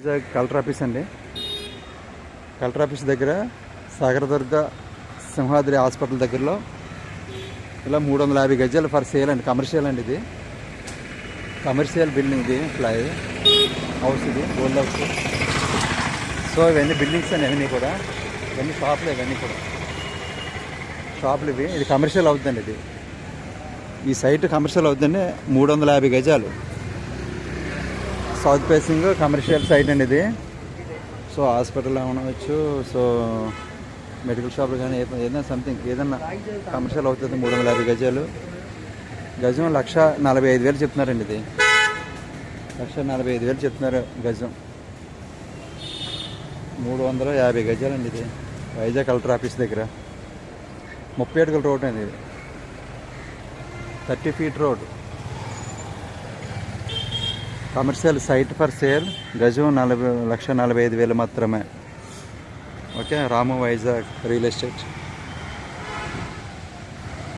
Vizag collector office అండి. Collector office దగ్గర Sagaradurga Simhadri hospital దగ్గరలో ఇలా మూడు వందల యాభై గజాలు ఫర్ సేల్ అండి. కమర్షియల్ అండి ఇది. కమర్షియల్ బిల్డింగ్ ఇది ఫ్లై హౌస్ ఇది ఓల్డ్ హౌస్. సో ఇవన్నీ బిల్డింగ్స్ అండి ఇవన్నీ కూడా. ఇవన్నీ షాపులు ఇవన్నీ కూడా. షాపులు ఇవి. ఇది కమర్షియల్ అవుతుందండి ఇది. ఈ సైట్ కమర్షియల్ అవుతుందండి మూడు వందల యాభై గజాలు. సౌత్ ఫేసింగ్ కమర్షియల్ సైట్ అండి ఇది. సో హాస్పిటల్ ఉండవచ్చు సో మెడికల్ షాప్లు కానీ ఏదైనా సంథింగ్ ఏదైనా కమర్షియల్ అవుతుంది మూడు వందల యాభై గజాలు. గజం లక్ష నలభై ఐదు వేలు చెప్తున్నారండి ఇది. లక్ష నలభై ఐదు వేలు చెప్తున్నారు గజం. మూడు వందల యాభై గజాలండి ఇది. వైజాగ్ కలెక్టర్ ఆఫీస్ దగ్గర. ముప్పై అడుగుల రోడ్ అండి ఇది. Thirty feet road. Commercial site for sale గజం నలభై లక్ష నలభై ఐదు వేలు మాత్రమే. Okay Ramu Vizag real estate.